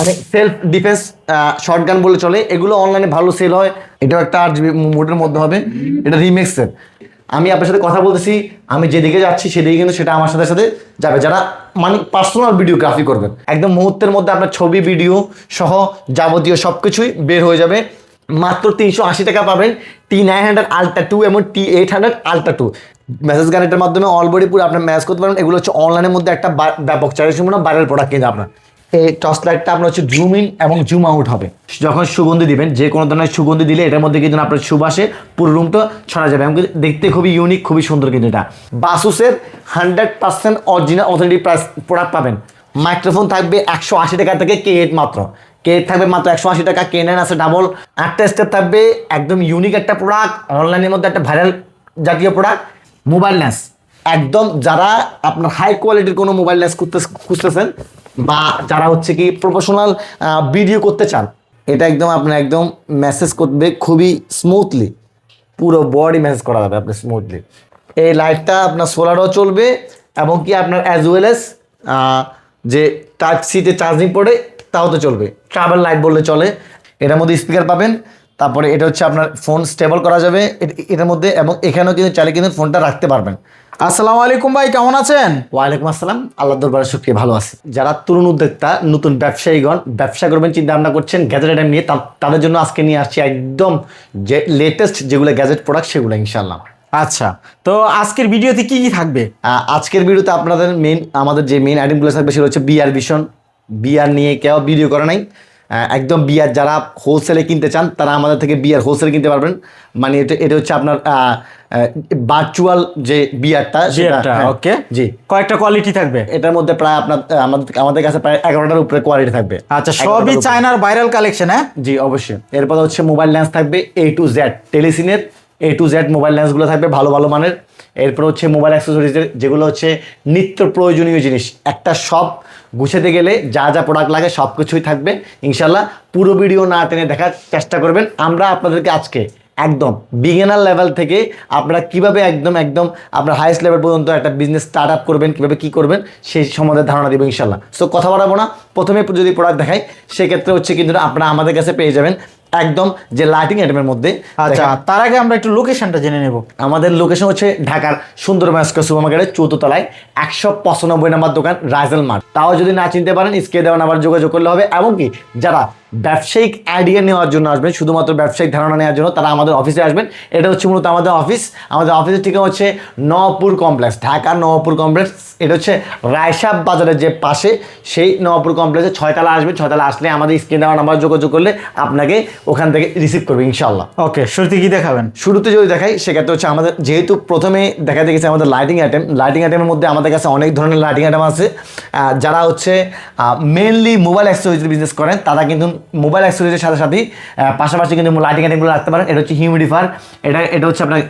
মানে self defence short gun বলে চলে। এগুলো অনলাইনে ভালো সেল হয়। এটাও একটা আট জিবি মোডের মধ্যে হবে। এটা রিমেক্সের আমি আপনার সাথে কথা বলতেছি। আমি যেদিকে যাচ্ছি সেদিকে কিন্তু সেটা আমার সাথে সাথে যাবে। যারা মানে পার্সোনাল ভিডিওগ্রাফি করবেন। একদম মুহূর্তের মধ্যে আপনার ছবি ভিডিও সহ যাবতীয় সব কিছুই বের হয়ে যাবে। মাত্র তিনশো আশি টাকা পাবেন T nine hundred ultra two এবং T eight hundred ultra two message গানেটের মাধ্যমে অলরেডি পুরো আপনার ম্যাচ করতে পারেন এগুলো হচ্ছে অনলাইনের মধ্যে একটা ব্যাপক চারিশ সম্পূর্ণ ভাইরাল প্রোডাক্ট কিন্তু আপনার। এই টর্চ লাইটটা আপনার হচ্ছে জুম ইন এবং জুম আউট হবে। যখন সুগন্ধি দিবেন, যে কোনো ধরনের সুগন্ধি দিলে এটার মধ্যে কিন্তু আপনার সুবাসে পুরো রুমটা ছড়া যাবে এবং দেখতে খুবই ইউনিক খুবই সুন্দর কিন্তু এটা। বাসুসের hundred percent original authentic price product পাবেন। মাইক্রোফোন থাকবে একশো আশি টাকা থেকে কে এইট মাত্র। কে থাকবে মাত্র একশো আশি টাকা কে নাইন আছে ডাবল আটটা স্টেপ থাকবে একদম ইউনিক একটা প্রোডাক্ট অনলাইনের মধ্যে একটা ভাইরাল জাতীয় প্রোডাক্ট মোবাইল ল্যান্স একদম যারা আপনার হাই কোয়ালিটির কোনো মোবাইল ল্যান্স করতে খুঁজতেছেন বা যারা হচ্ছে কি প্রফেশনাল ভিডিও করতে চান, এটা একদম আপনার একদম মেসেজ করবে খুবই স্মুথলি পুরো বডি মেসেজ করা যাবে আপনার স্মুথলি এই লাইটটা আপনার সোলারও চলবে এবং কি আপনার অ্যাজ ওয়েল এস যে টাচ সিটে চার্জিং পড়ে তাও তো চলবে। ট্রাভেল লাইট বললে চলে। এটার মধ্যে স্পিকার পাবেন। তারপরে এটা হচ্ছে আপনার ফোন স্টেবল করা যাবে। এট- এটার মধ্যে এবং এখানেও কিন্তু চাইলে কিন্তু ফোনটা রাখতে পারবেন। আসসালামু আলাইকুম ভাই কেমন আছেন? ওয়ালাইকুম আসসালাম। আল্লাহ দরবারে শুক্রিয়া ভালো আছি। যারা তরুণ উদ্যোক্তা নতুন ব্যবসায়ীগণ ব্যবসা করবেন চিন্তা ভাবনা করছেন গ্যাজেট আইটেম নিয়ে তাদের জন্য আজকে নিয়ে আসছি একদম যে লেটেস্ট যেগুলো গ্যাজেট প্রোডাক্ট সেগুলো ইনশাল্লাহ আচ্ছা তো আজকের ভিডিওতে কি কি থাকবে? আজকের ভিডিওতে আপনাদের মেন আমাদের যে মেন আইটেমগুলো থাকবে সেটা হচ্ছে বিয়ার ভিশন বিয়ার নিয়ে কেউ ভিডিও করে নাই। একদম বিয়ার যারা হোলসেলে কিনতে চান তারা আমাদের থেকে বিয়ার হোলসেলে কিনতে পারবেন। মানে এটা এটা হচ্ছে আপনার ভার্চুয়াল যে বিয়ারটা সেটা বিয়ারটা, হ্যাঁ, জি। কয়েকটা কোয়ালিটি থাকবে। এটার মধ্যে প্রায় আপনার আমাদের আমাদের কাছে প্রায় এগারোটার উপরে কোয়ালিটি থাকবে। আচ্ছা সবই চায়নার ভাইরাল কালেকশন হ্যাঁ? জি অবশ্যই। এরপর হচ্ছে মোবাইল ল্যান্স থাকবে এ টু জেড টেলিসিনের এ টু জেড মোবাইল ল্যান্সগুলো থাকবে ভালো ভালো মানের। এরপর হচ্ছে মোবাইল অ্যাক্সেসরিজের যেগুলো হচ্ছে নিত্য প্রয়োজনীয় জিনিস। একটা শপ গুছাতে গেলে যা যা প্রোডাক্ট লাগে সব কিছুই থাকবে। ইনশাল্লাহ পুরো ভিডিও না টেনে দেখার চেষ্টা করবেন। আমরা আপনাদেরকে আজকে একদম বিগিনার লেভেল থেকে আপনারা কীভাবে একদম একদম আপনার হাইস্ট লেভেল পর্যন্ত একটা বিজনেস স্টার্ট আপ করবেন, কীভাবে কী করবেন, সেই সম্বন্ধে ধারণা দেবো ইনশাল্লাহ সো কথা বাড়াবো না। প্রথমে যদি প্রোডাক্ট দেখাই, সেক্ষেত্রে হচ্ছে কিন্তু আপনারা আমাদের কাছে পেয়ে যাবেন একদম যে লাইটিং আইটেমের মধ্যে আচ্ছা তার আগে আমরা একটু লোকেশনটা জেনে নেব। আমাদের লোকেশন হচ্ছে ঢাকার সুন্দর মাস্কা সুপার মার্কেটের চৌদ্দ তলায় একশো পঁচানব্বই নাম্বার দোকান রাইজেল মার্ট। তাও যদি না চিনতে পারেন স্কে দেওয়া নাম্বার যোগাযোগ করলে হবে। এমনকি যারা ব্যবসায়িক আইডিয়া নেওয়ার জন্য আসবেন শুধুমাত্র ব্যবসায়িক ধারণা নেওয়ার জন্য তারা আমাদের অফিসে আসবেন। এটা হচ্ছে মূলত আমাদের অফিস আমাদের অফিসের ঠিকানা হচ্ছে নওপুর কমপ্লেক্স ঢাকার নওপুর কমপ্লেক্স এটা হচ্ছে রায়সাব বাজারের যে পাশে সেই নওপুর কমপ্লেক্সে ছয়তলা আসবেন। ছয়তলা আসলে আমাদের স্ক্রিন দেওয়া নাম্বার যোগাযোগ করলে আপনাকে ওখান থেকে রিসিভ করবে ইনশাল্লাহ ওকে শুরুতে কি দেখাবেন? শুরুতে যদি দেখাই সেক্ষেত্রে হচ্ছে আমাদের যেহেতু প্রথমে দেখা গেছে আমাদের লাইটিং আইটেম লাইটিং আইটেমের মধ্যে আমাদের কাছে অনেক ধরনের লাইটিং আইটেম আছে। যারা হচ্ছে মেনলি মোবাইল অ্যাক্সেসরিজের বিজনেস করেন তারা কিন্তু মোবাইল অ্যাক্সেসরিজের সাথে সাথে পাশাপাশি কিন্তু লাইটিং আইটেমগুলো রাখতে পারেন। এটা হচ্ছে হিউমিডিফার এটা এটা হচ্ছে আপনার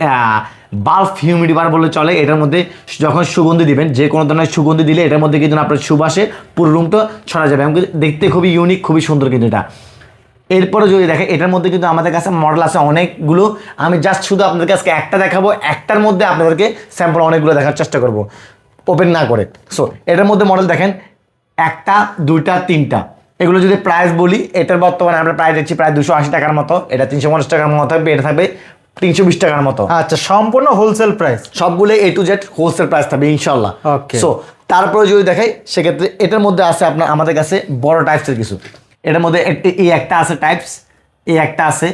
বাল্ব হিউমিডিফার বলে চলে। এটার মধ্যে যখন সুগন্ধি দিবেন, যে কোনো ধরনের সুগন্ধি দিলে এটার মধ্যে কিন্তু আপনার সুবাসে পুরো রুমটা ছড়া যাবে এবং দেখতে খুবই ইউনিক খুবই সুন্দর কিন্তু এটা। এরপরে যদি দেখে এটার মধ্যে কিন্তু আমাদের কাছে মডেল আছে অনেকগুলো। আমি জাস্ট শুধু আপনাদের কাছে একটা দেখাবো। একটার মধ্যে আপনাদেরকে স্যাম্পল অনেকগুলো দেখার চেষ্টা করব। ওপেন না করে। সো এটার মধ্যে মডেল দেখেন, একটা, দুইটা, তিনটা। এগুলো যদি প্রাইস বলি এটার বর্তমানে আমরা প্রাইস দিচ্ছি প্রায় দুশো আশি টাকার মতো। এটা তিনশো পঞ্চাশ টাকার মতো থাকবে এটা থাকবে তিনশো বিশ টাকার মতো। আচ্ছা সম্পূর্ণ হোলসেল প্রাইস সবগুলো A to Z wholesale price থাকবে ইনশাল্লাহ. সো তারপরে যদি দেখাই সেক্ষেত্রে এটার মধ্যে আছে আপনার আমাদের কাছে বড় টাইপসের কিছু। এটার মধ্যে একটি- এই একটা আছে টাইপস এই একটা আছে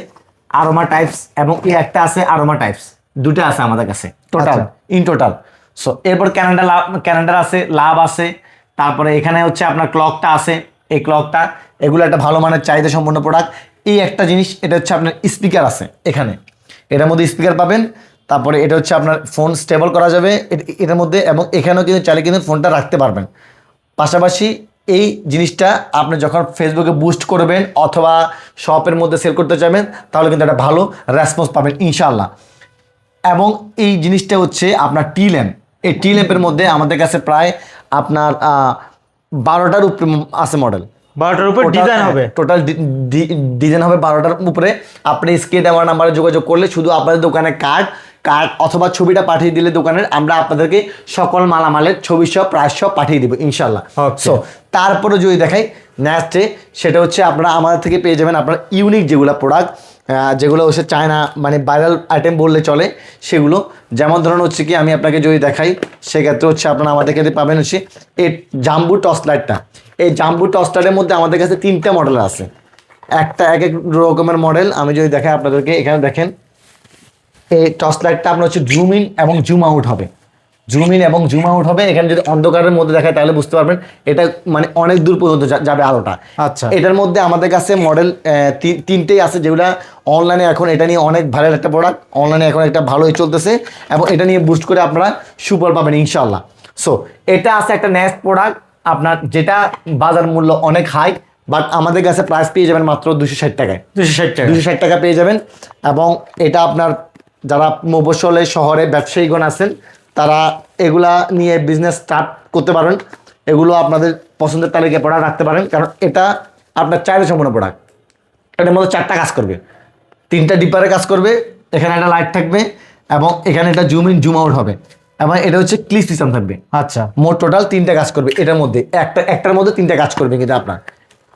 আরোমা টাইপস এবং এই একটা আছে আরোমা টাইপস দুটো আছে আমাদের কাছে টোটাল। ইন টোটাল সো এরপর ক্যানাডা লাভ ক্যানাডার আছে লাভ আছে তারপরে এখানে হচ্ছে আপনার ক্লকটা আছে। এই ক্লকটা এগুলো একটা ভালো মানের চাহিদা সম্পন্ন প্রোডাক্ট এই একটা জিনিস, এটা হচ্ছে আপনার স্পিকার আছে এখানে। এটার মধ্যে স্পিকার পাবেন, তারপরে এটা হচ্ছে আপনার ফোন স্টেবল করা যাবে এটার মধ্যে এবং এখানেও কিন্তু চাইলে কিন্তু ফোনটা রাখতে পারবেন। পাশাপাশি এই জিনিসটা আপনি যখন ফেসবুকে বুস্ট করবেন অথবা শপের মধ্যে সেল করতে চাইবেন, তাহলে কিন্তু একটা ভালো রেসপন্স পাবেন ইনশাল্লাহ এবং এই জিনিসটা হচ্ছে আপনার টি ল্যাম্প এই টি ল্যাম্পের মধ্যে আমাদের কাছে প্রায় আপনার বারোটার উপরে আছে মডেল বারোটার উপরে ডিজাইন হবে? টোটাল ডিজাইন হবে বারোটার উপরে। আপনি স্কে আমার নাম্বারে যোগাযোগ করলে শুধু আপনাদের দোকানে কার্ড কার্ড অথবা ছবিটা পাঠিয়ে দিলে দোকানের আমরা আপনাদেরকে সকল মালামালের ছবি সহ প্রাইস সহ পাঠিয়ে দিব ইনশাল্লাহ. সো তারপরে যদি দেখাই নেক্সটে সেটা হচ্ছে আপনারা আমাদের থেকে পেয়ে যাবেন আপনার ইউনিক যেগুলো প্রোডাক্ট যেগুলো হচ্ছে চায়না মানে ভাইরাল আইটেম বললে চলে সেগুলো। যেমন ধরুন হচ্ছে কি আমি আপনাকে যদি দেখাই সেক্ষেত্রে হচ্ছে আপনারা আমাদের কাছে পাবেন হচ্ছে এই জাম্বু টর্চ লাইটটা এই জাম্বু টর্চ লাইটের মধ্যে আমাদের কাছে তিনটা মডেল আছে। একটা এক এক রকমের মডেল আমি যদি দেখাই আপনাদেরকে এখানে দেখেন এই টর্চ লাইটটা আপনার হচ্ছে জুম ইন এবং জুম আউট হবে। জুম ইন এবং জুম আউট হবে এখানে যদি অন্ধকারের মধ্যে দেখায় তাহলে বুঝতে পারবেন এটা মানে অনেক দূর পর্যন্ত যাবে আলোটা। আচ্ছা। এটার মধ্যে আমাদের কাছে মডেল তিনটেই আছে যেগুলা অনলাইনে এখন এটা নিয়ে অনেক ভাইরাল একটা প্রোডাক্ট অনলাইনে এখন একটা ভালোই চলতেছে এবং এটা নিয়ে বুস্ট করে আপনারা সুপার পাবেন ইনশাল্লাহ সো এটা আছে একটা নেক্সট প্রোডাক্ট আপনার যেটা বাজার মূল্য অনেক হাই বাট আমাদের কাছে প্রাইস পেয়ে যাবেন মাত্র দুশো ষাট টাকায়। দুশো ষাট টাকা দুশো ষাট টাকা পেয়ে যাবেন এবং এটা আপনার যারা মফস্বলে শহরে ব্যবসায়ীগণ আছেন তারা এগুলা নিয়ে বিজনেস স্টার্ট করতে পারেন। এগুলো আপনাদের পছন্দের তালিকায় প্রোডাক্ট রাখতে পারেন কারণ এটা আপনার চাহিদা সম্পূর্ণ প্রোডাক্ট এটার মধ্যে চারটা কাজ করবে। তিনটা ডিপারে কাজ করবে এখানে একটা লাইট থাকবে এবং এখানে একটা জুম ইন জুম আউট হবে। এবং এটা হচ্ছে ক্লিপ সিস্টেম থাকবে। আচ্ছা। মোট টোটাল তিনটা কাজ করবে এটার মধ্যে। একটা একটার মধ্যে তিনটা কাজ করবে কিন্তু আপনার।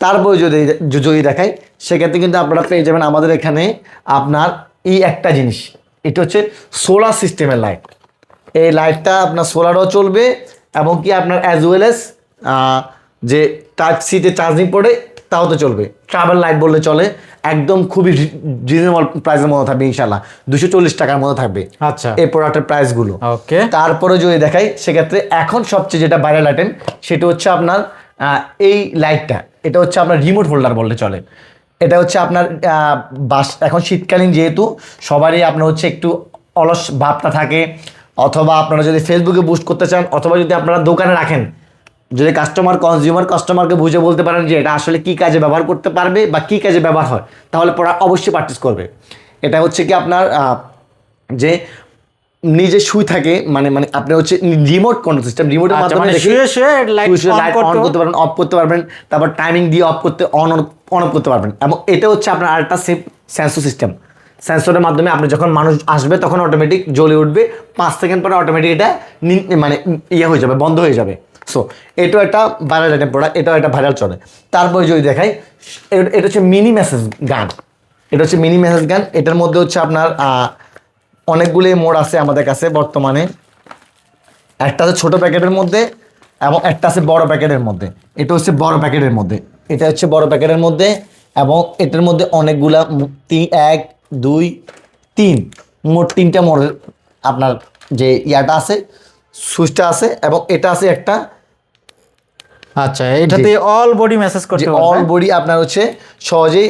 তারপরে যদি যদি দেখায় সেক্ষেত্রে কিন্তু আপনারা পেয়ে যাবেন আমাদের এখানে আপনার এই একটা জিনিস। এটা হচ্ছে সোলার সিস্টেমের লাইট এই লাইটটা আপনার সোলারও চলবে এবং কি আপনার অ্যাজ ওয়েল এস যে টাচ সিতে চার্জিং পড়ে তাও তো চলবে। ট্রাভেল লাইট বললে চলে একদম খুবই রিজনেবল প্রাইসের মধ্যে থাকবে ইনশাল্লাহ দুশো চল্লিশ টাকার মধ্যে থাকবে আচ্ছা। এই প্রোডাক্টের প্রাইসগুলো ওকে তারপরে যদি দেখাই সেক্ষেত্রে এখন সবচেয়ে যেটা ভাইরাল আইটেম সেটা হচ্ছে আপনার এই লাইটটা এটা হচ্ছে আপনার রিমোট হোল্ডার বললে চলে। এটা হচ্ছে আপনার বাস, এখন শীতকালীন যেহেতু, সবারই আপনার হচ্ছে একটু অলস ভাবটা থাকে। অথবা আপনারা যদি ফেসবুকে বুস্ট করতে চান, অথবা যদি আপনারা দোকানে রাখেন, যদি কাস্টমার কনজিউমার কাস্টমারকে বুঝে বলতে পারেন যে এটা আসলে কি কাজে ব্যবহার করতে পারবে বা কি কাজে ব্যবহার হয়, তাহলে পড়া অবশ্যই পারচেস করবে। এটা হচ্ছে কি আপনার যে নিজে শুই থাকে মানে মানে আপনি হচ্ছে রিমোট কন্ট্রোল সিস্টেম রিমোটের মাধ্যমে মানে শুয়ে শুয়ে লাইট অন করতে। পারবেন অফ করতে পারবেন তারপর টাইমিং দিয়ে অফ করতে অন অন অফ করতে পারবেন। এবং এটা হচ্ছে আপনার আরেকটা সেফ সেন্সর সিস্টেম সেন্সরের মাধ্যমে আপনি যখন মানুষ আসবে তখন অটোমেটিক জ্বলে উঠবে পাঁচ সেকেন্ড পরে অটোমেটিক এটা মানে ইয়ে হয়ে যাবে বন্ধ হয়ে যাবে। সো এটাও একটা ভাইরাল আইটেম প্রোডাক্ট এটাও একটা ভাইরাল চলে। তারপরে যদি দেখাই এটা হচ্ছে মিনি মেসেজ গান এটা হচ্ছে মিনি মেসেজ গান এটার মধ্যে হচ্ছে আপনার অনেকগুলি মোড আছে আমাদের কাছে বর্তমানে। একটা আছে ছোট প্যাকেটের মধ্যে এবং একটা আছে বড় প্যাকেটের মধ্যে। এটা হচ্ছে বড় প্যাকেটের মধ্যে। এটা হচ্ছে বড় প্যাকেটের মধ্যে এবং এটার মধ্যে অনেকগুলা তিন এক দুই তিন মোট তিনটা মোড়ের আপনার যে ইয়াটা আছে সুইচটা আছে এবং এটা আছে একটা আচ্ছা এটাতে অল বডি মেসেজ যে করতে অল বডি আপনার হচ্ছে সহজেই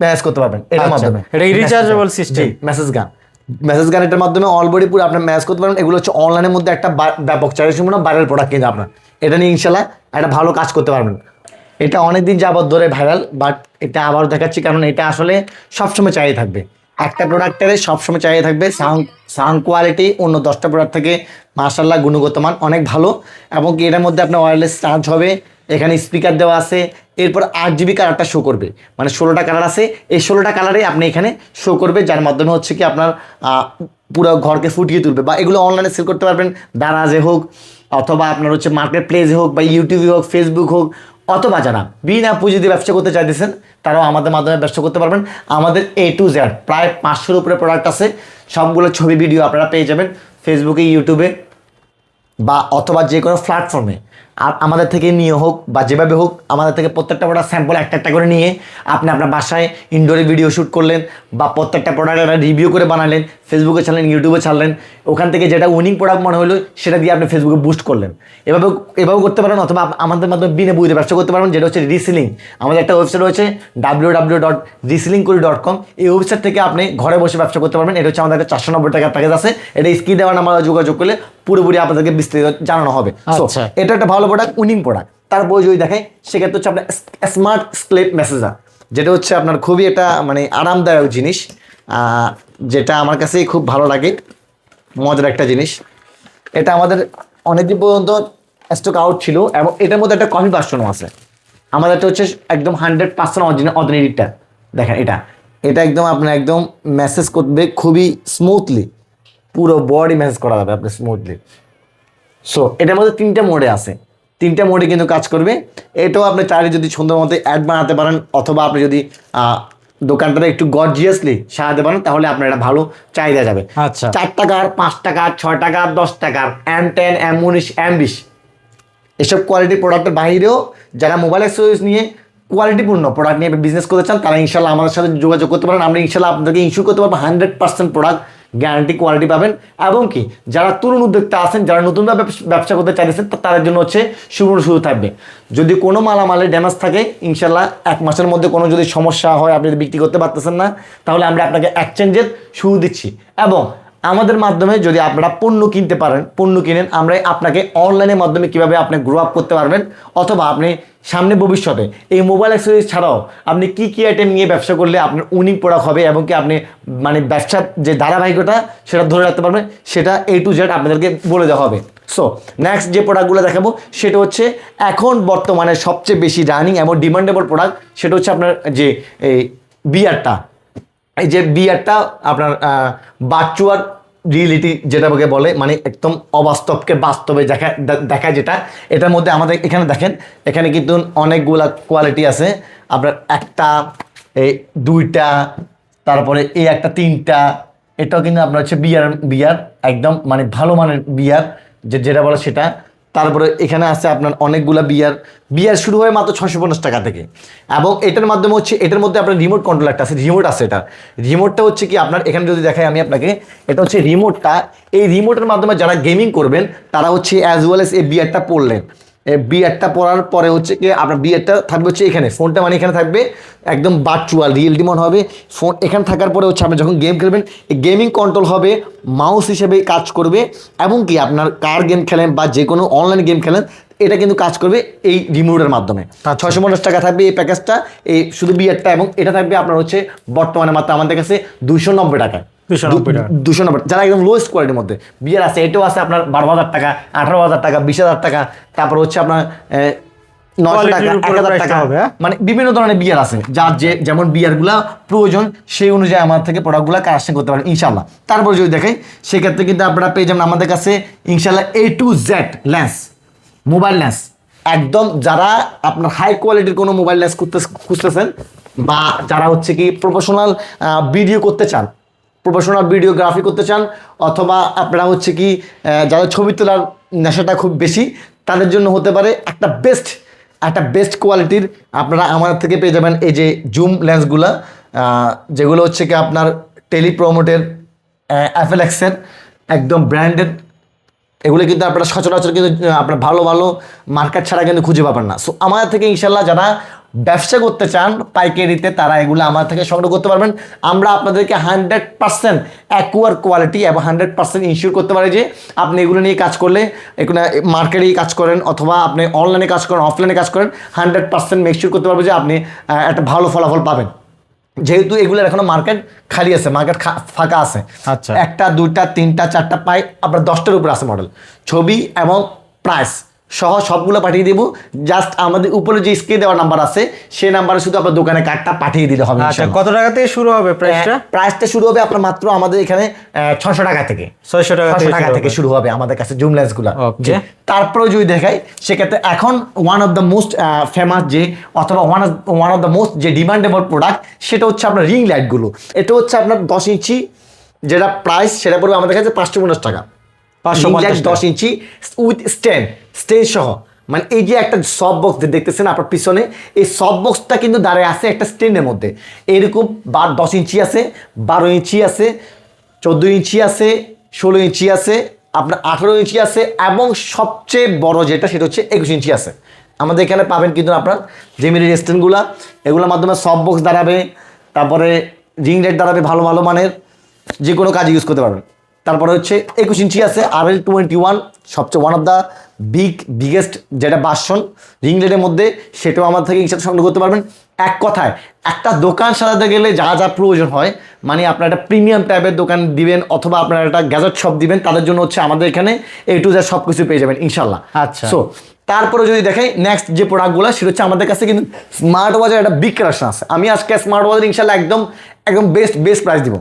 ম্যানেজ করতে পারবেন এটার আচ্ছা, মাধ্যমে। এটা rechargeable system? Massage gun massage gun এটার মাধ্যমে অল পুরো আপনার ম্যানেজ করতে পারেন। এগুলো হচ্ছে অনলাইনের মধ্যে একটা ব্যাপক চাহিদা সম্পূর্ণ ভাইরাল প্রোডাক্ট কিন্তু আপনার। এটা নিয়ে ইনশাল্লাহ একটা ভালো কাজ করতে পারবেন। এটা অনেকদিন যাবত ধরে ভাইরাল বাট এটা আবার দেখাচ্ছি কারণ এটা আসলে সবসময় চাহিদা থাকবে। একটা প্রোডাক্টের সবসময় চাহিদা থাকবে। সাউন্ড সাউন্ড কোয়ালিটি অন্য দশটা প্রোডাক্ট থেকে মার্শাল্লাহ গুণগত মান অনেক ভালো। এবং এটার মধ্যে আপনার ওয়্যারলেস চার্জ হবে। এখানে স্পিকার দেওয়া আছে। এরপর আট জিবি কালারটা শো করবে। মানে ষোলোটা কালার আছে, এই ষোলোটা কালারে আপনি এখানে শো করবে, যার মাধ্যমে হচ্ছে কি আপনার পুরো ঘরকে ফুটিয়ে তুলবে বা এগুলো অনলাইনে সেল করতে পারবেন, দারাজে হোক, অথবা আপনার হচ্ছে মার্কেট প্লেসে হোক বা ইউটিউবে হোক ফেসবুক হোক, অথবা যারা বিনা পুঁজি দিয়ে ব্যবসা করতে চাইতেছেন, তারাও আমাদের মাধ্যমে ব্যবসা করতে পারবেন। আমাদের এ টু জেড প্রায় পাঁচশোর উপরে প্রোডাক্ট আছে, সবগুলো ছবি ভিডিও আপনারা পেয়ে যাবেন ফেসবুকে ইউটিউবে বা অথবা যে কোনো প্ল্যাটফর্মে আর আমাদের থেকে নিয়ে হোক বা যেভাবে হোক, আমাদের থেকে প্রত্যেকটা প্রোডাক্ট স্যাম্পল একটা একটা করে নিয়ে আপনি আপনার বাসায় ইনডোরে ভিডিও শ্যুট করলেন বা প্রত্যেকটা প্রোডাক্ট একটা রিভিউ করে বানালেন ফেসবুকে ছাড়লেন ইউটিউবে ছাড়লেন ওখান থেকে যেটা উইনিং প্রোডাক্ট মনে হলো সেটা দিয়ে আপনি ফেসবুকে বুস্ট করলেন। এভাবে এভাবেও করতে পারেন অথবা আমাদের মাধ্যমে বিনে বুঝে ব্যবসা করতে পারবেন যেটা হচ্ছে রিসিলিং আমাদের একটা ওয়েবসাইট রয়েছে ডাব্লিউ ডাব্লিউ ডট রিসিলিং করি ডট কম এই ওয়েবসাইট থেকে আপনি ঘরে বসে ব্যবসা করতে পারবেন। এটা হচ্ছে আমাদের একটা চারশো নব্বই টাকার প্যাকেজ আছে। এটা স্ক্রিন দেওয়ার নাম্বার যোগাযোগ করলে পুরোপুরি আপনাদেরকে বিস্তারিত জানানো হবে। আচ্ছা। এটা একটা ভালো প্রোডাক্ট উইনিং প্রোডাক্ট তারপরে যদি দেখেন সেক্ষেত্রে হচ্ছে আপনার স্মার্ট স্ক্লেপ মেসেজার যেটা হচ্ছে আপনার খুবই একটা মানে আরামদায়ক জিনিস। যেটা আমার কাছে খুব ভালো লাগে, মজার একটা জিনিস। এটা আমাদের অনেকদিন পর্যন্ত স্টক আউট ছিল এবং এটার মধ্যে একটা কফি ভার্সনও আছে। আমাদেরটা হচ্ছে একদম হান্ড্রেড পার্সেন্ট অরিজিনাল অথেন্টিকটা দেখেন এটা। এটা একদম আপনার একদম মেসেজ করবে খুবই স্মুথলি পুরো বডি মেসেজ করা যাবে আপনি স্মুথলি সো এটার মধ্যে তিনটা মোডে আছে। তিনটা মোডে কিন্তু কাজ করবে। এটাও আপনি চাইলে যদি সুন্দর মতো অ্যাড বানাতে পারেন, অথবা আপনি যদি দোকানটা একটু গর্জিয়াসলি সাজাতে পারেন তাহলে আপনার এটা ভালো চাহিদা যাবে। আচ্ছা। চার টাকার পাঁচ টাকার ছয় টাকার দশ টাকার এম টেন এম উনিশ এম বিশ। এসব কোয়ালিটি প্রোডাক্টের বাইরেও যারা মোবাইল অ্যাক্সেসরিজ নিয়ে কোয়ালিটিপূর্ণ প্রোডাক্ট নিয়ে বিজনেস করতে চান তারা ইনশাল্লাহ আমাদের সাথে যোগাযোগ করতে পারেন। আমরা ইনশাল্লাহ আপনাদেরকে ইস্যু করতে পারব hundred percent product guarantee, quality পাবেন। এবং কি, যারা তরুণ উদ্যোক্তা আছেন, যারা নতুনভাবে ব্যবস- করতে চাইছেন তাদের জন্য হচ্ছে সুবর্ণ সুযোগ থাকবে। যদি কোনো মালামালের ড্যামেজ থাকে ইনশাল্লাহ এক মাসের মধ্যে কোনো যদি সমস্যা হয়, আপনি যদি বিক্রি করতে পারতেছেন না, তাহলে আমরা আপনাকে এক্সচেঞ্জের সুযোগ দিচ্ছি। এবং আমাদের মাধ্যমে যদি আপনারা পণ্য কিনতে পারেন, পণ্য কিনেন, আমরা আপনাকে অনলাইনের মাধ্যমে কীভাবে আপনি গ্রো আপ করতে পারবেন অথবা আপনি সামনে ভবিষ্যতে এই মোবাইল অ্যাক্সেসরিজ ছাড়াও আপনি কি কি আইটেম নিয়ে ব্যবসা করলে আপনার উনিক প্রোডাক্ট হবে এবং কি আপনি মানে ব্যবসার যে ধারাবাহিকতা সেটা ধরে রাখতে পারবেন, সেটা এ টু জেড আপনাদেরকে বলে দেওয়া হবে। সো নেক্সট যে প্রোডাক্টগুলো দেখাবো, সেটা হচ্ছে এখন বর্তমানে সবচেয়ে বেশি রানিং এবং ডিমান্ডেবল প্রোডাক্ট সেটা হচ্ছে আপনার যে বিয়ারটা এই যে বিয়ারটা আপনার বাচুয়ার রিয়েলিটি যেটাকে বলে মানে একদম অবাস্তবকে বাস্তবে দেখা, দে- দেখায় যেটা, এটার মধ্যে আমাদের এখানে দেখেন, এখানে কিন্তু অনেকগুলা কোয়ালিটি আছে। আপনার একটা, এই দুইটা, তারপরে এই একটা তিনটা, এটাও কিন্তু আপনার হচ্ছে বিয়ার বিয়ার, একদম মানে ভালো মানের বিয়ার, যে, যেটা বলে সেটা। তারপরে এখানে আছে আপনার অনেকগুলা বিয়ার। বিয়ার শুরু হয় মাত্র ছশো পঞ্চাশ টাকা থেকে। এবং এটার মাধ্যমে হচ্ছে, এটার মধ্যে আপনার রিমোট কন্ট্রোল একটা আছে রিমোট আছে এটা। রিমোটটা হচ্ছে কি, আপনার এখানে যদি দেখাই আমি আপনাকে, এটা হচ্ছে রিমোটটা এই রিমোটের মাধ্যমে যারা গেমিং করবেন, তারা হচ্ছে অ্যাজ ওয়েল এস এই বিয়ারটা পড়লেন বিয়ারটা পড়ার পরে হচ্ছে কি, আপনার বিয়ারটা থাকবে হচ্ছে এখানে, ফোনটা মানে এখানে থাকবে একদম বার্চুয়াল রিয়েল ডিমন হবে। ফোন এখানে থাকার পরে হচ্ছে আপনি যখন গেম খেলবেন গেমিং কন্ট্রোল হবে মাউস হিসেবে কাজ করবে, এবং কি আপনার কার গেম খেলেন বা যে কোনো অনলাইন গেম খেলেন এটা কিন্তু কাজ করবে এই রিমোটের মাধ্যমে। ছয়শো পঞ্চাশ টাকা থাকবে এই প্যাকেজটা এই শুধু বিয়ারটা এবং এটা থাকবে আপনার হচ্ছে বর্তমানে মাত্র আমাদের কাছে দুশো নব্বই টাকায়। 290 টাকা। দুশো নব্বই যারা একদম লোয়েস্ট কোয়ালিটির মধ্যে বিয়ার আছে এটাও আছে আপনার বারো হাজার টাকা আঠারো হাজার টাকা বিশ হাজার টাকা তারপর হচ্ছে আপনার নশো টাকা এক হাজার টাকা। হবে, হ্যাঁ? মানে বিভিন্ন ধরনের বিয়ার আছে যার যে যেমন বিয়ারগুলা প্রয়োজন সেই অনুযায়ী আমার থেকে প্রোডাক্টগুলো কালেকশন করতে পারেন ইনশাল্লাহ তারপর যদি দেখাই সেক্ষেত্রে কিন্তু আপনারা পেয়ে যাবেন আমাদের কাছে ইনশাল্লাহ A to Z lens mobile lens একদম যারা আপনার হাই কোয়ালিটির কোনো মোবাইল ল্যান্স করতে খুঁজতেছেন বা যারা হচ্ছে কি প্রফেশনাল ভিডিও করতে চান প্রফেশনাল ভিডিওগ্রাফি করতে চান, অথবা আপনারা হচ্ছে কি যাদের ছবি তোলার নেশাটা খুব বেশি, তাদের জন্য হতে পারে একটা বেস্ট একটা বেস্ট কোয়ালিটির আপনারা আমাদের থেকে পেয়ে যাবেন এই যে জুম লেন্সগুলা যেগুলো হচ্ছে কি আপনার টেলিপ্রোমোটের অ্যাফেলেক্সের একদম ব্র্যান্ডেড এগুলো কিন্তু আপনারা সচরাচর কিন্তু আপনার ভালো ভালো মার্কেট ছাড়া কিন্তু খুঁজে পাবেন না। সো আমাদের থেকে ইনশাল্লাহ যারা ব্যবসা করতে চান পাইকারিতে, তারা এগুলো আমার থেকে সংগ্রহ করতে পারবেন। আমরা আপনাদেরকে হান্ড্রেড পার্সেন্ট অ্যাকুয়ার কোয়ালিটি এবং হান্ড্রেড পার্সেন্ট ইনশিওর করতে পারি যে আপনি এগুলো নিয়ে কাজ করলে এগুলো মার্কেটেই কাজ করেন অথবা আপনি অনলাইনে কাজ করেন অফলাইনে কাজ করেন হান্ড্রেড পার্সেন্ট মেকশিওর করতে পারব যে আপনি একটা ভালো ফলাফল পাবেন। যেহেতু এগুলোর এখনও মার্কেট খালি আছে মার্কেট ফাঁকা আছে। আচ্ছা। একটা দুইটা তিনটা চারটা পাই আপনার দশটার উপরে আছে মডেল ছবি এবং প্রাইস সহ সবগুলো পাঠিয়ে দেবো। জাস্ট আমাদের উপরে যে স্ক্রিন দেওয়া নাম্বার আছে সেই নাম্বারে শুধু আপনার দোকানে কার্ডটা পাঠিয়ে দিলে হবে আচ্ছা কত টাকা থেকে শুরু হবে প্রাইসটা প্রাইসটা শুরু হবে আপনার মাত্র আমাদের এখানে ছশো টাকা থেকে। ছয়শো টাকা থেকে টাকা শুরু থেকে হবে। শুরু হবে আমাদের কাছে জুম লেন্সগুলো. তারপরেও যদি দেখাই সেক্ষেত্রে এখন one of the most famous যে অথবা one of one of the most যে ডিমান্ডেবল প্রোডাক্ট সেটা হচ্ছে আপনার রিং লাইটগুলো এটা হচ্ছে আপনার দশ ইঞ্চি যেটা প্রাইস সেটা পড়বে আমাদের কাছে পাঁচশো পঞ্চাশ টাকা। 550 Ring দশ ইঞ্চি উইথ স্ট্যান্ড স্ট্যান্ড সহ। মানে এই যে একটা সব বক্স দেখতেছেন আপনার পিছনে এই সব বক্সটা কিন্তু দাঁড়ায় আছে একটা স্ট্যান্ডের মধ্যে। এরকম বার দশ ইঞ্চি আছে বারো ইঞ্চি আছে চোদ্দ ইঞ্চি আছে ষোলো ইঞ্চি আছে আপনার আঠারো ইঞ্চি আছে এবং সবচেয়ে বড় যেটা সেটা হচ্ছে একুশ ইঞ্চি আছে। আমাদের এখানে পাবেন কিন্তু আপনার জেমিনি রেস্টুরেন্টগুলো। এগুলোর মাধ্যমে সব বক্স দাঁড়াবে তারপরে রিং লাইট দাঁড়াবে ভালো ভালো মানের যে কোনো কাজ ইউজ করতে পারবেন। তারপরে হচ্ছে একুশ ইঞ্চি আছে আর এল টোয়েন্টি ওয়ান সবচেয়ে one of the big biggest যেটা বাসন রিং লাইটের মধ্যে সেটাও আমার থেকে ইনসাথে সংগ্রহ করতে পারবেন। এক কথায় একটা দোকান সাজাতে গেলে যা যা প্রয়োজন হয় মানে আপনার একটা প্রিমিয়াম টাইপের দোকান দিবেন অথবা আপনার একটা গ্যাজেট শপ দিবেন তাদের জন্য হচ্ছে আমাদের এখানে এ টু জ্যাড সব কিছু পেয়ে যাবেন ইনশাল্লাহ আচ্ছা। সো তারপরে যদি দেখাই নেক্সট যে প্রোডাক্টগুলো সেটা হচ্ছে আমাদের কাছে কিন্তু স্মার্ট ওয়াচের একটা বিগ কালেকশন আছে। আমি আজকে স্মার্ট ওয়াচের ইনশাল্লাহ একদম একদম বেস্ট বেস্ট প্রাইস দিব।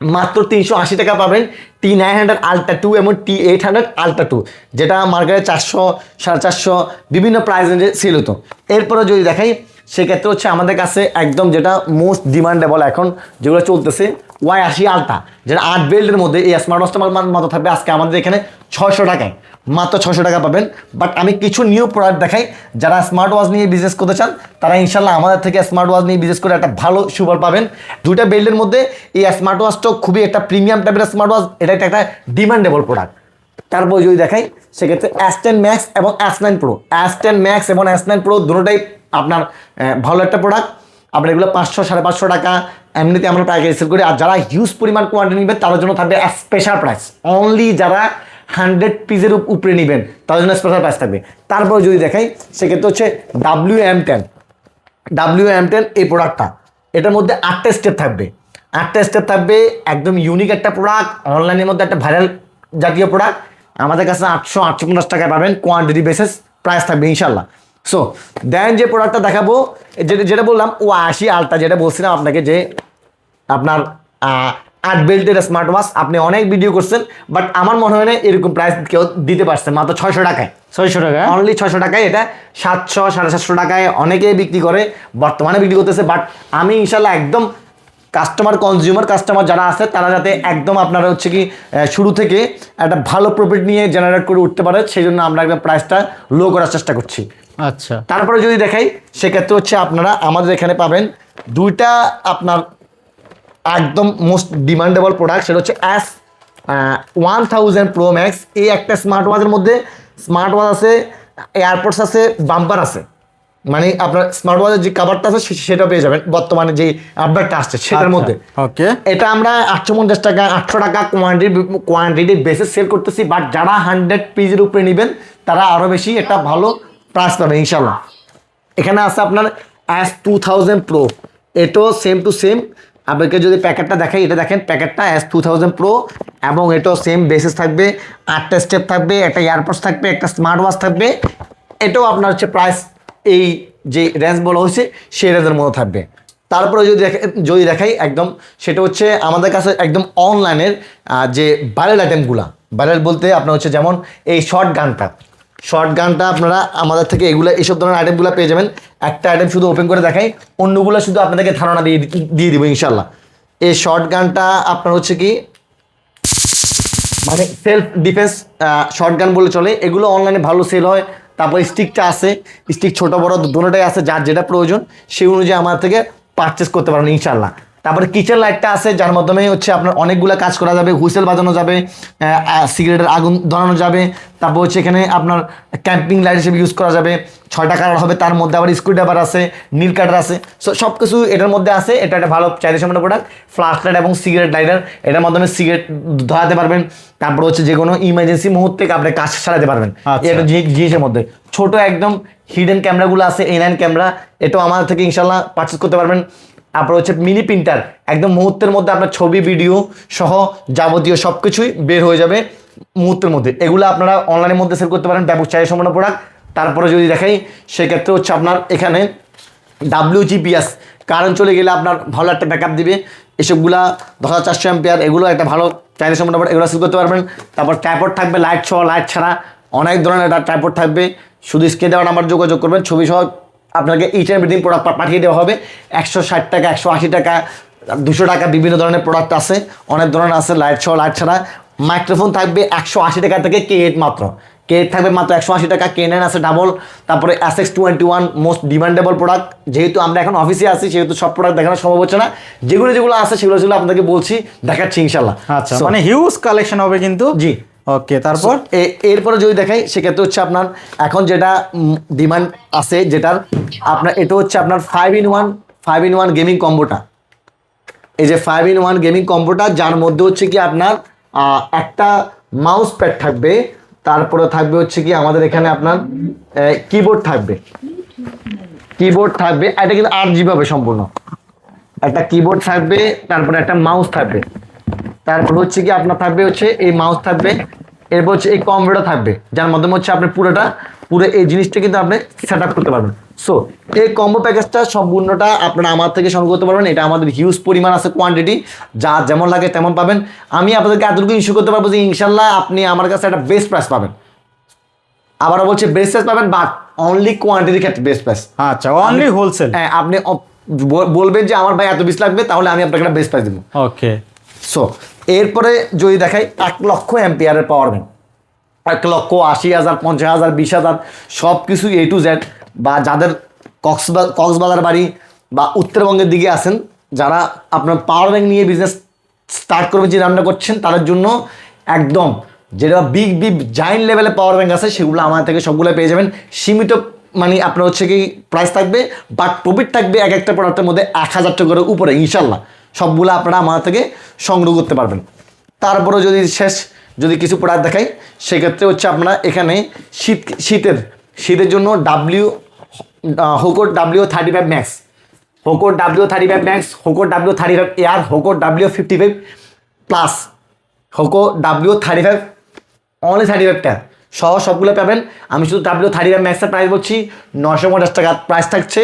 মাত্র তিনশো আশি টাকা পাবেন T nine hundred ultra two এবং T eight hundred ultra two যেটা মার্কেটে চারশো, সাড়ে চারশো, বিভিন্ন প্রাইস রেঞ্জে সেল হতো। এরপরে যদি দেখাই, সেক্ষেত্রে হচ্ছে আমাদের কাছে একদম যেটা মোস্ট ডিমান্ডেবল এখন, যেগুলো চলতেছে ওয়াই আশি আলটা যেটা আট বেল্টের মধ্যে এই স্মার্ট ওয়াচটা মতো থাকবে আজকে আমাদের এখানে ছয়শো টাকায়। মাত্র ছশো টাকা পাবেন। বাট আমি কিছু নিউ প্রোডাক্ট দেখাই, যারা স্মার্ট ওয়াচ নিয়ে বিজনেস করতে চান, তারা ইনশাল্লাহ আমাদের থেকে স্মার্ট ওয়াচ নিয়ে বিজনেস করে একটা ভালো সুফল পাবেন। দুইটা বেল্টের মধ্যে এই স্মার্ট ওয়াচটা খুবই একটা প্রিমিয়াম টাইপের স্মার্ট ওয়াচ এটা একটা একটা ডিমান্ডেবল প্রোডাক্ট তারপর যদি দেখাই, সেক্ষেত্রে অ্যাস টেন ম্যাক্স এবং S nine pro S ten max এবং অ্যাস নাইন প্রো দুটোটাই আপনার ভালো একটা প্রোডাক্ট আপনার এগুলো পাঁচশো, সাড়ে পাঁচশো টাকা, এমনিতে আমরা প্যাকেজ সেল করি। আর যারা হিউজ পরিমাণ কোয়ান্টিটি নেবে তাদের জন্য থাকবে স্পেশাল প্রাইস অনলি যারা হান্ড্রেড পিসের উপরে নেবেন তাদের জন্য স্পেশাল প্রাইস থাকবে। তারপর যদি দেখাই, সেক্ষেত্রে হচ্ছে W M ten W M ten এই প্রোডাক্টটা এটার মধ্যে আটটা স্টেপ থাকবে। আটটা স্টেপ থাকবে, একদম ইউনিক একটা প্রোডাক্ট অনলাইনের মধ্যে একটা ভাইরাল জাতীয় প্রোডাক্ট আমাদের কাছে আটশো আটশো পঞ্চাশ টাকায় পাবেন কোয়ান্টিটি বেসিস প্রাইস থাকবে ইনশাল্লাহ সো দেন যে প্রোডাক্টটা দেখাবো, যেটা যেটা বললাম, ও আশি আলটা যেটা বলছিলাম আপনাকে যে আপনার আট বেল্টের স্মার্ট ওয়াচ আপনি অনেক ভিডিও করছেন বাট আমার মনে হয় না এরকম প্রাইস কেউ দিতে পারছে মাত্র ছয়শো টাকায়। ছয়শো টাকা? অনলি ছশো টাকায় এটা সাতশো সাড়ে সাতশো টাকায় অনেকেই বিক্রি করে বর্তমানে বিক্রি করতেছে বাট আমি ইনশাল্লাহ একদম কাস্টমার কনজিউমার কাস্টমার যারা আছে তারা যাতে একদম আপনারা হচ্ছে কি শুরু থেকে একটা ভালো প্রফিট নিয়ে জেনারেট করে উঠতে পারে সেই জন্য আমরা একদম প্রাইসটা লো করার চেষ্টা করছি। আচ্ছা। তারপরে যদি দেখাই সেক্ষেত্রে হচ্ছে আপনারা আমাদের এখানে পাবেন দুইটা আপনার একদম মোস্ট ডিমান্ডেবল প্রোডাক্ট সেটা হচ্ছে S one thousand pro max এই একটা স্মার্ট ওয়াচের মধ্যে স্মার্ট ওয়াচ আছে এয়ারপোর্টস আছে বাম্পার আছে। মানে আপনার স্মার্ট ওয়াচের যে কাভারটা আছে সেটা পেয়ে যাবেন বর্তমানে যে আপডেটটা আসছে সেটার মধ্যে। ওকে এটা আমরা আটশো পঞ্চাশ টাকা আটশো টাকা কোয়ান্টিটি কোয়ান্টিটি বেসে সেল করতেছি বাট যারা হান্ড্রেড পিসের উপরে নেবেন তারা আরও বেশি একটা ভালো প্রাইস পাবে ইনশাল্লাহ এখানে আছে আপনার অ্যাস টু থাউজেন্ড প্রো এটাও সেম টু সেম আপনাকে যদি প্যাকেটটা দেখাই, এটা দেখেন, প্যাকেটটা অ্যাস টু থাউজেন্ড প্রো এবং এটাও সেম বেসিস থাকবে, আটটা স্টেপ থাকবে, একটা এয়ারপোর্টস থাকবে, একটা স্মার্ট ওয়াচ থাকবে। এটাও আপনার হচ্ছে প্রাইস এই যে রেঞ্জ বলা হয়েছে, সেই রেঞ্জের মতো থাকবে। তারপরে যদি যদি দেখাই, একদম, সেটা হচ্ছে আমাদের কাছে একদম অনলাইনের যে ভাইরাল আইটেমগুলা ভাইরাল বলতে আপনার হচ্ছে যেমন এই শর্ট গানটা শর্ট গানটা আপনারা আমাদের থেকে এগুলো এইসব ধরনের আইটেমগুলো পেয়ে যাবেন। একটা আইটেম শুধু ওপেন করে দেখাই, অন্যগুলো শুধু আপনাদেরকে ধারণা দিয়ে দিয়ে দিব ইনশাল্লাহ এই শর্ট গানটা আপনার হচ্ছে কি মানে সেলফ ডিফেন্স শর্ট গান বলে চলে। এগুলো অনলাইনে ভালো সেল হয়, তারপর স্টিকটা আছে। স্টিক ছোট বড় দুটোটাই আছে, যার যেটা প্রয়োজন, সেই অনুযায়ী আমার থেকে পারচেস করতে পারেন ইনশাল্লাহ তারপরে কিচেন লাইটটা আছে যার মাধ্যমে হচ্ছে আপনার অনেকগুলো কাজ করা যাবে হুইসেল বাজানো যাবে সিগারেটের আগুন ধরানো যাবে তারপর হচ্ছে এখানে আপনার ক্যাম্পিং লাইট হিসেবে ইউজ করা যাবে ছয়টা কালার হবে তার মধ্যে আবার স্ক্রু ড্রাইভার আছে নীল কাটার আছে সো সব কিছু এটার মধ্যে আছে এটা একটা ভালো চাহিদা সম্পন্ন প্রোডাক্ট ফ্লাশ লাইট এবং সিগারেট লাইটার এটার মাধ্যমে সিগারেট ধরাতে পারবেন তারপর হচ্ছে যে কোনো ইমার্জেন্সি মুহূর্তে আপনি কাজ চালাতে পারবেন আচ্ছা। এটা জিনিসের মধ্যে ছোট একদম হিডেন ক্যামেরাগুলো আছে এ নাইন ক্যামেরা এটাও আমাদের থেকে ইনশাল্লাহ পারচেস করতে পারবেন তারপর হচ্ছে মিনি প্রিন্টার। একদম মুহূর্তের মধ্যে আপনার ছবি ভিডিও সহ যাবতীয় সব কিছুই বের হয়ে যাবে মুহূর্তের মধ্যে। এগুলো আপনারা অনলাইনের মধ্যে সেল করতে পারেন ব্যাপক চাহিদা সম্পন্ন প্রোডাক্ট তারপরে যদি দেখাই, সেক্ষেত্রে হচ্ছে আপনার এখানে ডাব্লিউ জিপিএস কারেন্ট চলে গেলে আপনার ভালো একটা ব্যাকআপ দিবে? এসবগুলা দশ হাজার চারশো অ্যাম্পিয়ার এগুলো একটা ভালো চাহিদা সম্পন্ন এগুলো সেল করতে পারবেন। তারপর ট্যাপড থাকবে লাইট সহ লাইট ছাড়া অনেক ধরনের ট্যাপড থাকবে। শুধু স্ক্রিনে দেওয়া নাম্বার যোগাযোগ করবেন, ছবি সহ আপনাকে ইচ অ্যান্ড এভরিথিং প্রোডাক্ট পাঠিয়ে দেওয়া হবে। একশো ষাট টাকা একশো আশি টাকা দুশো টাকা বিভিন্ন ধরনের প্রোডাক্ট আছে। অনেক ধরনের আছে লাইট সহ লাইট ছাড়া। মাইক্রোফোন থাকবে একশো আশি টাকা থেকে কে এইট মাত্র। কে এইট থাকবে মাত্র একশো আশি টাকা কে নাইন আছে ডাবল তারপরে S X twenty one most demandable product যেহেতু আমরা এখন অফিসে আছি সেহেতু সব প্রোডাক্ট দেখানো সম্ভব হচ্ছে না। যেগুলো যেগুলো আছে সেগুলো সেগুলো আপনাকে বলছি দেখাচ্ছি ইনশাল্লাহ আচ্ছা মানে হিউজ কালেকশন হবে কিন্তু। জি। ওকে তারপর? এরপরে যদি দেখাই, সেক্ষেত্রে হচ্ছে আপনার, এখন যেটা ডিমান্ড আছে, যেটার, আপনার, এটা হচ্ছে আপনার five in one five in one gaming কম্বোটা এই যে ফাইভ ইন ওয়ান গেমিং কম্বোটা যার মধ্যে হচ্ছে কি আপনার একটা মাউস প্যাড থাকবে, তারপরে থাকবে হচ্ছে কি আমাদের এখানে আপনার কিবোর্ড থাকবে। কিবোর্ড থাকবে, এটা কিন্তু আট জিবি সম্পূর্ণ। একটা কিবোর্ড থাকবে, তারপরে একটা মাউস থাকবে। তারপর হচ্ছে কি আপনার থাকবে হচ্ছে এই মাউস থাকবে এরপর হচ্ছে এই কম্পিউটার থাকবে যার মাধ্যমে হচ্ছে আপনি পুরোটা পুরো এই জিনিসটা কিন্তু আপনি সেট আপ করতে পারবেন। সো এই কম্বো প্যাকেজটা সম্পূর্ণটা আপনারা আমার থেকে সংগ্রহ করতে পারবেন এটা আমাদের হিউজ পরিমাণ আছে কোয়ান্টিটি যা যেমন লাগে তেমন পাবেন। আমি আপনাদেরকে এতটুকু ইস্যু করতে পারব যে ইনশাল্লাহ আপনি আমার কাছে একটা বেস্ট প্রাইস পাবেন। আবারও বলছি বেস্ট প্রাইস পাবেন বাট অনলি কোয়ান্টিটির ক্ষেত্রে বেস্ট প্রাইস আচ্ছা অনলি হোলসেল হ্যাঁ আপনি বলবেন যে আমার ভাই এত বিশ লাগবে তাহলে আমি আপনাকে একটা বেস্ট প্রাইস দেবো। ওকে সো এরপরে যদি দেখাই, এক লক্ষ অ্যাম্পিয়ারের পাওয়ার ব্যাংক এক লক্ষ আশি হাজার, পঞ্চাশ হাজার, বিশ হাজার সব কিছু এ টু জেড বা যাদের কক্সবা, কক্সবাজার বাড়ি বা উত্তরবঙ্গের দিকে আছেন, যারা আপনার পাওয়ার ব্যাংক নিয়ে বিজনেস স্টার্ট করবেন, যে রান্না করছেন, তাদের জন্য একদম যেটা বিগ বিগ জায়েন্ট লেভেলে পাওয়ার ব্যাংক আছে, সেগুলো আমার থেকে সবগুলো পেয়ে যাবেন। সীমিত মানে আপনার হচ্ছে কি প্রাইস থাকবে বাট প্রফিট থাকবে এক একটা প্রোডাক্টের মধ্যে এক হাজার টাকার উপরে, ইনশাল্লাহ। সবগুলো আপনারা আমার থেকে সংগ্রহ করতে পারবেন। তারপরে যদি শেষ যদি কিছু প্রোডাক্ট দেখাই, সেক্ষেত্রে হচ্ছে আপনারা এখানে শীত, শীতের শীতের জন্য W Hoco W thirty five max Hoco W thirty five max Hoco W thirty five air Hoco W fifty five plus Hoco W thirty five only thirty ফাইভটা সহ সবগুলো পাবেন। আমি শুধু ডাব্লিউ থার্টি ফাইভ ম্যাক্সের প্রাইস বলছি। নশো পঞ্চাশ টাকা প্রাইস থাকছে।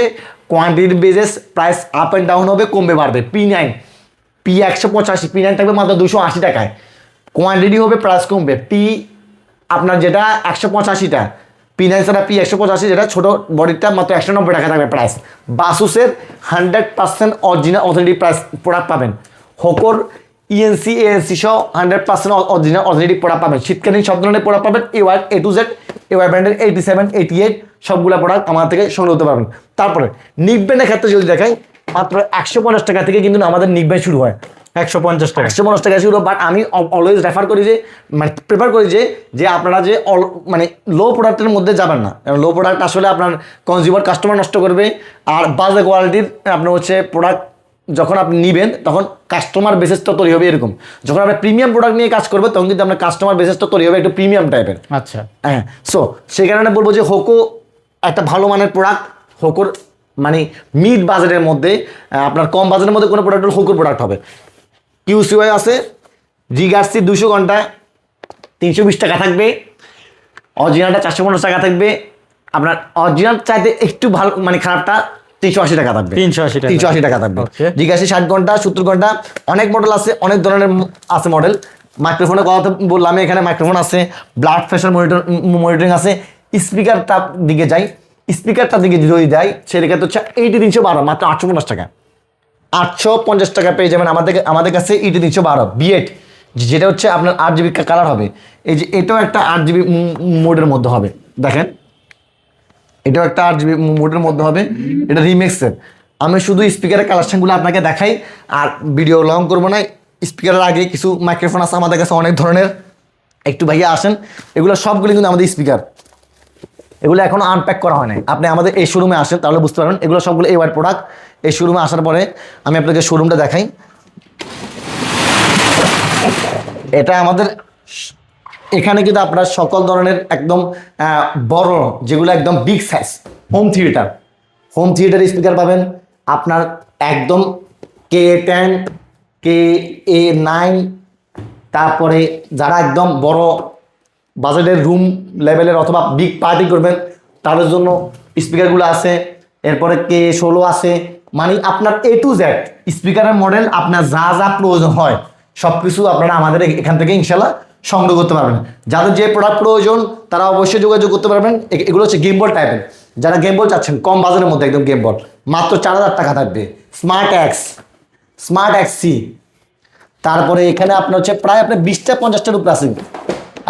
কোয়ান্টিটির basis price up and down হবে, কমবে, বাড়বে। পি নাইন পি একশো পঁচাশি পি নাইন থাকবে মাত্র দুশো আশি টাকায়। কোয়ান্টিটি হবে প্রাইস কমবে। পি আপনার যেটা একশো পঁচাশিটা পি নাইন ছাড়া পি একশো পঁচাশি, যেটা ছোটো বডিটা মাত্র একশো নব্বই টাকা থাকবে price বাসুসের hundred percent original authentic price product পাবেন। হোকোর ইএনসি এএনসি সহ hundred percent original authentic product পাবেন। শীতকালীন সব ধরনের প্রোডাক্ট পাবেন A Y A to Z A Y ব্র্যান্ডের এইটি সেভেন এইটি এইট সবগুলো প্রোডাক্ট আমার থেকে সংগ্রহ করতে পারবেন। তারপরে নিকব্যান্ডের ক্ষেত্রে যদি দেখাই, মাত্র একশো পঞ্চাশ টাকা থেকে কিন্তু আমাদের নিকব্যান্ড শুরু হয়। একশো পঞ্চাশ টাকা। একশো পঞ্চাশ টাকা ছিল বাট আমি অলওয়েজ রেফার করি যে মানে প্রেফার করি যে যে আপনারা যে অল মানে লো প্রোডাক্টের মধ্যে যাবেন না। লো প্রোডাক্ট আসলে আপনার কনজিউমার কাস্টমার নষ্ট করবে, আর বাজে কোয়ালিটির আপনার হচ্ছে প্রোডাক্ট যখন আপনি নিবেন তখন কাস্টমার বেসিসটা তৈরি হবে এরকম। যখন আপনি প্রিমিয়াম প্রোডাক্ট নিয়ে কাজ করবে তখন কিন্তু আপনার কাস্টমার বেসিসটা তৈরি হবে একটু প্রিমিয়াম টাইপের আচ্ছা। হ্যাঁ সো সেই কারণে বলব যে হোকো একটা ভালো মানের প্রোডাক্ট হোকোর মানে মিড বাজারের মধ্যে আপনার কম বাজারের মধ্যে কোনো প্রোডাক্ট হলে হোকোর প্রোডাক্ট হবে। কিউসিওয়াই আছে রিগার্সি দুশো ঘণ্টা তিনশো বিশ টাকা থাকবে অরিজিনালটা চারশো পঞ্চাশ টাকা থাকবে। আপনার অরিজিনাল চাইতে একটু ভালো মানে খারাপটা তিনশো আশি টাকা থাকবে। 380 টাকা। তিনশো আশি টাকা থাকবে. জিজ্ঞাসা ষাট ঘণ্টা সত্তর ঘণ্টা অনেক মডেল আছে অনেক ধরনের আছে মডেল মাইক্রোফোনের কথা বললাম এখানে মাইক্রোফোন আছে ব্লাড প্রেশার মনিটর মনিটরিং আছে। স্পিকারটার দিকে যাই স্পিকারটার দিকে যদি যাই সেক্ষেত্রে হচ্ছে এইটি তিনশো বারো মাত্র আটশো পঞ্চাশ টাকা। আটশো পঞ্চাশ টাকা পেয়ে যাবেন আমাদের আমাদের কাছে ইটি তিনশো বারো বিএড যেটা হচ্ছে আপনার আট জিবি কালার হবে। এই যে এটাও একটা আট জিবি মোডের মধ্যে হবে। দেখেন। এটাও একটা আট জিবি মোডের মধ্যে হবে। এটা রিমেক্সের আমি শুধু স্পিকারের কালেকশনগুলো আপনাকে দেখাই, আর ভিডিও লং করব না। স্পিকারের আগে কিছু মাইক্রোফোন আছে আমাদের কাছে, অনেক ধরনের। একটু ভাইয়া আসেন। এগুলো সবগুলো কিন্তু আমাদের স্পিকার এগুলো এখনও আনপ্যাক করা হয় নাই। আপনি আমাদের এই শোরুমে আসেন, তাহলে বুঝতে পারবেন। এগুলো সবগুলো এবার প্রোডাক্ট এই শোরুমে আসার পরে আমি আপনাকে শোরুমটা দেখাই। এটা আমাদের এখানে কিন্তু আপনার সকল ধরনের একদম বড়, যেগুলো একদম big size home theatre home theatre speaker পাবেন। আপনার একদম কে টেন কে এ নাইন তারপরে যারা একদম বড় বাজেটের রুম লেভেলের অথবা বিগ পার্টি করবেন, তাদের জন্য স্পিকারগুলো আছে। এরপরে কে ষোলো আছে। মানে আপনার এ টু জেড স্পিকারের মডেল আপনার যা যা প্রয়োজন হয় সব কিছু আপনারা আমাদের এখান থেকে ইনশাল্লাহ সংগ্রহ করতে পারবেন। যাদের যে প্রোডাক্ট প্রয়োজন, তারা অবশ্যই যোগাযোগ করতে পারবেন। এগুলো হচ্ছে গেম বল টাইপের যারা গেম বল চাচ্ছেন, কম বাজারের মধ্যে একদম গেম বল মাত্র চার হাজার টাকা থাকবে। Smart X smart X C তারপরে এখানে আপনার হচ্ছে প্রায় আপনার বিশটা পঞ্চাশটার উপরে আছে।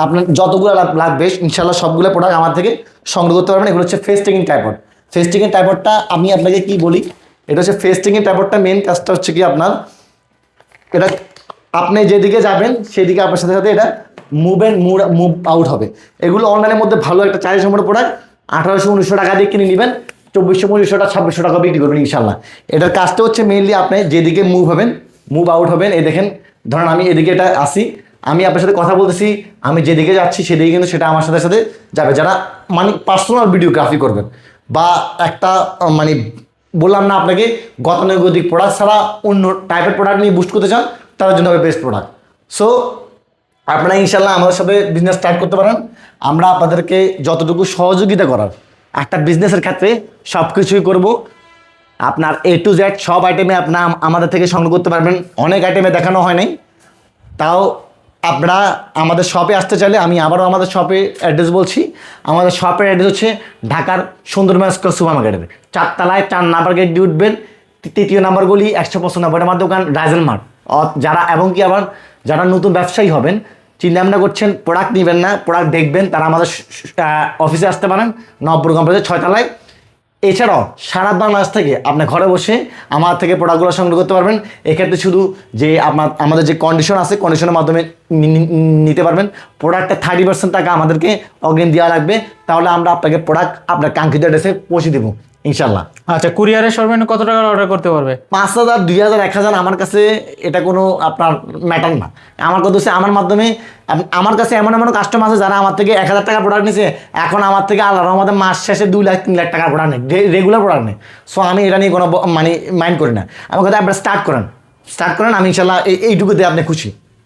আপনার যতগুলো লাগবে ইনশাল্লাহ সবগুলো প্রোডাক্ট আমার থেকে সংগ্রহ করতে পারবেন। এগুলো হচ্ছে ফেস টেকিং টাইপড টেকিং টাইপডটা আমি আপনাকে কি বলি? এটা হচ্ছে ফেস টেকিং টাইপডটা মেন কাজটা হচ্ছে কি আপনার, এটা আপনি যেদিকে যাবেন, সেদিকে আপনার সাথে সাথে এটা move and move move out হবে। এগুলো অনলাইনের মধ্যে ভালো একটা চারি সম্পর্ক প্রোডাক্ট আঠারোশো, উনিশশো টাকা দিয়ে কিনে নেবেন। চব্বিশশো, পঁচিশশো টাকা, ছাব্বিশশো টাকা বিক্রি করবেন ইনশাল্লাহ এটার কাজটা হচ্ছে মেইনলি আপনি যেদিকে মুভ হবেন মুভ আউট হবেন। এই দেখেন, ধরেন আমি এদিকে এটা আসি। আমি আপনার সাথে কথা বলতেছি, আমি যেদিকে যাচ্ছি, সেদিকে কিন্তু সেটা আমার সাথে সাথে যাবে। যারা মানে পার্সোনাল ভিডিওগ্রাফি করবেন বা একটা মানে বললাম না আপনাকে, গতানুগতিক প্রোডাক্ট ছাড়া অন্য টাইপের প্রোডাক্ট নিয়ে বুস্ট করতে চান তাদের জন্য হবে বেস্ট প্রোডাক্ট সো আপনারা ইনশাল্লাহ আমাদের সাথে বিজনেস স্টার্ট করতে পারেন। আমরা আপনাদেরকে যতটুকু সহযোগিতা করার একটা বিজনেসের ক্ষেত্রে সব কিছুই করব। আপনার এ টু জেড সব আইটেমে আপনার আমাদের থেকে সংগ্রহ করতে পারবেন। অনেক আইটেমে দেখানো হয় নাই। তাও আপনারা আমাদের শপে আসতে চাইলে আমি আবারও আমাদের শপে অ্যাড্রেস বলছি। আমাদের শপের অ্যাড্রেস হচ্ছে ঢাকার সুন্দরবন সুপার মার্কেটের চারতলায় চার নাম্বার গেট দিয়ে উঠবেন। তৃতীয় নাম্বারগুলি একশো পঁচানব্বই আমার দোকান রাজেল মার্ট। যারা, এবং কি আবার যারা নতুন ব্যবসায়ী হবেন চিন্তা ভাবনা করছেন প্রোডাক্ট নেবেন না প্রোডাক্ট দেখবেন, তারা আমাদের অফিসে আসতে পারেন নব্বর কম্পাসের ছয়তলায়। এছাড়াও সারা বাংলাদেশ থেকে আপনি ঘরে বসে আমার থেকে প্রোডাক্টগুলো সংগ্রহ করতে পারবেন। এক্ষেত্রে শুধু যে আপনার আমাদের যে কন্ডিশন আছে কন্ডিশনের মাধ্যমে নিতে পারবেন। প্রোডাক্টটা থার্টি পার্সেন্ট টাকা আমাদেরকে অগ্রিম দেওয়া লাগবে। তাহলে আমরা আপনাকে প্রোডাক্ট আপনার কাঙ্ক্ষিত অ্যাড্রেসে পৌঁছে দেবো। ইনশাল্লাহ আচ্ছা কুরিয়ারের সর্বনিম্ন কত টাকার অর্ডার করতে পারবে? পাঁচ হাজার দুই হাজার এক হাজার আমার কাছে এটা কোনো আপনার ম্যাটার না। আমার কথা হচ্ছে আমার মাধ্যমে আমার কাছে এমন এমন কাস্টমার আছে যারা আমার থেকে এক হাজার টাকা প্রোডাক্ট নিছে এখন আমার থেকে আল্লাহ রহমতে মাস শেষে দুই লাখ তিন লাখ টাকার প্রোডাক্ট নেই রেগুলার প্রোডাক্ট নেই সো আমি এটা নিয়ে কোনো মানে মাইন্ড করি না। আমার কথা আপনারা স্টার্ট করেন। স্টার্ট করেন আমি ইনশাল্লাহ এই এইটুকুতে আপনি খুশি।